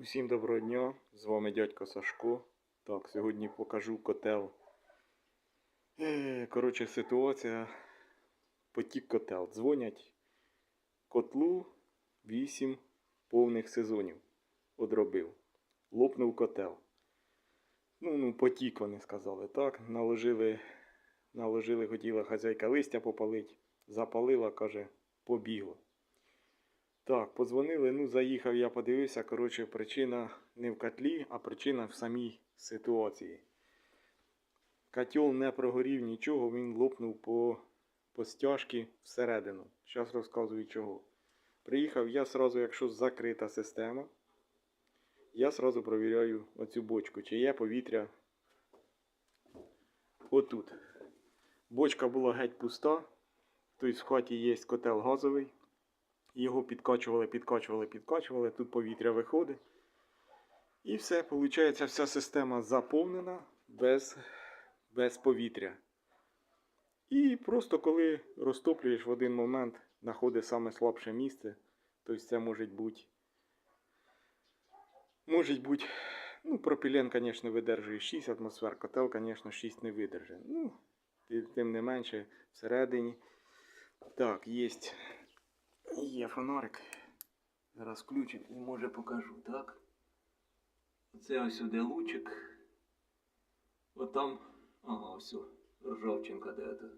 Усім доброго дня, з вами дядько Сашко. Так, сьогодні покажу котел. Е, Коротше, ситуація. Потік котел. Дзвонять котлу 8 повних сезонів. Одробив. Лопнув котел. Ну, ну, потік вони сказали. Так, наложили, наложили, хотіла хазяйка листя попалить. Запалила, каже, побігло. Так, подзвонили, ну заїхав, я подивився. Коротше, причина не в котлі, а причина в самій ситуації. Котел не прогорів нічого, він лопнув по, по стяжці всередину. Зараз розказую чого. Приїхав я сразу, якщо закрита система, я сразу провіряю оцю бочку, чи є повітря отут. Бочка була геть пуста, тобто в хаті є котел газовий. Його підкачували, підкачували, підкачували. Тут повітря виходить. І все, виходить, вся система заповнена без, без повітря. І просто коли розтоплюєш в один момент, знаходить саме слабше місце. Тобто це може бути. Може бути. Ну, пропілен, звісно, видержує 6 атмосфер, котел, звісно, 6 не видержить. Ну, тим не менше, всередині. Так, є Є фонарик. Зараз включить і може покажу, так? Оце ось сюди лучик. Отам. Ага, ось. Ржавчинка де то.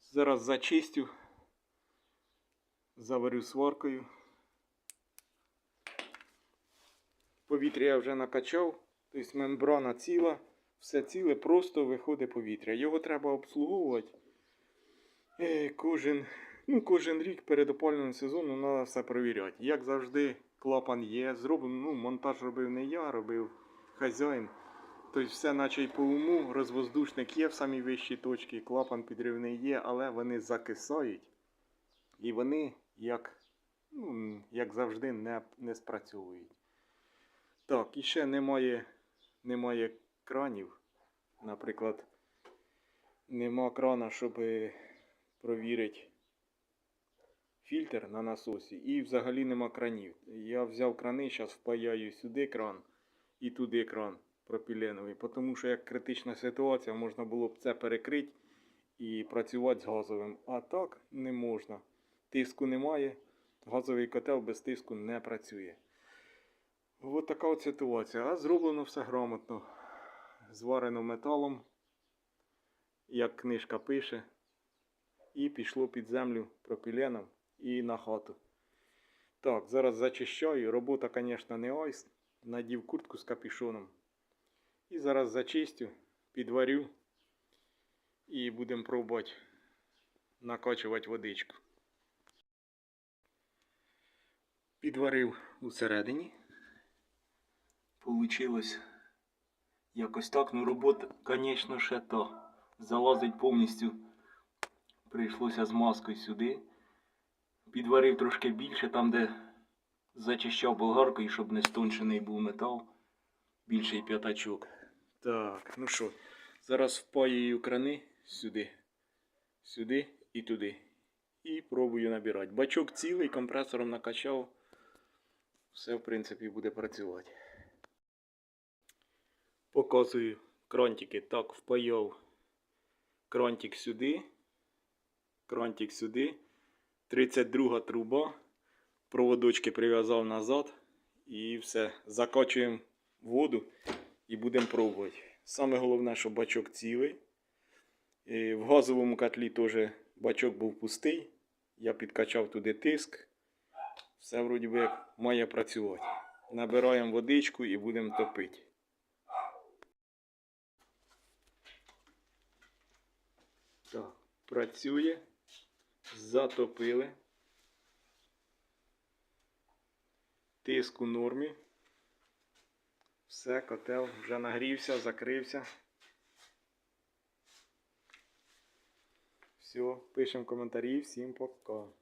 Зараз зачистю. Заварю сваркою. Повітря я вже накачав. Тобто мембрана ціла. Все ціле, просто виходить повітря. Його треба обслуговувати. Е, Кожен Ну, кожен рік перед опалювальним сезоном треба все перевіряти. Як завжди, клапан є. Зроблено, ну, монтаж робив не я, робив хазяїн. Тобто все наче й по уму, розвоздушник є в самій вищій точці, клапан підривний є, але вони закисають. І вони, як, ну, як завжди, не, не спрацьовують. Так, і ще немає, немає кранів. Наприклад, нема крана, щоб провірити фільтр на насосі і взагалі нема кранів. Я взяв крани, зараз впаяю сюди кран і туди кран пропіленовий, тому що як критична ситуація, можна було б це перекрити і працювати з газовим. А так не можна. Тиску немає, газовий котел без тиску не працює. Ось така от ситуація. А зроблено все грамотно. Зварено металом, як книжка пише, і пішло під землю пропіленом і на хату. Так, зараз зачищаю. Робота, звісно, не ось. Надів куртку з капюшоном. І зараз зачистю, підварю і будемо пробувати накачувати водичку. Підварив усередині. Получилось якось так. Ну робота, звісно, ще та. Залазить повністю. Прийшлося з маскою сюди. Підварив трошки більше, там, де зачищав болгаркою, щоб не стончений був метал. Більший п'ятачок. Так, ну що, зараз впаюю крани сюди, сюди і туди. І пробую набирати. Бачок цілий, компресором накачав. Все, в принципі, буде працювати. Показую крантики. Так, впаяв крантик сюди, крантик сюди. 32 труба. Проводочки прив'язав назад. І все. Закачуємо воду і будемо пробувати. Саме головне, щоб бачок цілий. І в газовому котлі теж бачок був пустий. Я підкачав туди тиск. Все вроді би як має працювати. Набираємо водичку і будемо топити. Так, працює. Затопили. Тиск у нормі. Все, котел вже нагрівся, закрився. Все, пишемо коментарі. Всім пока.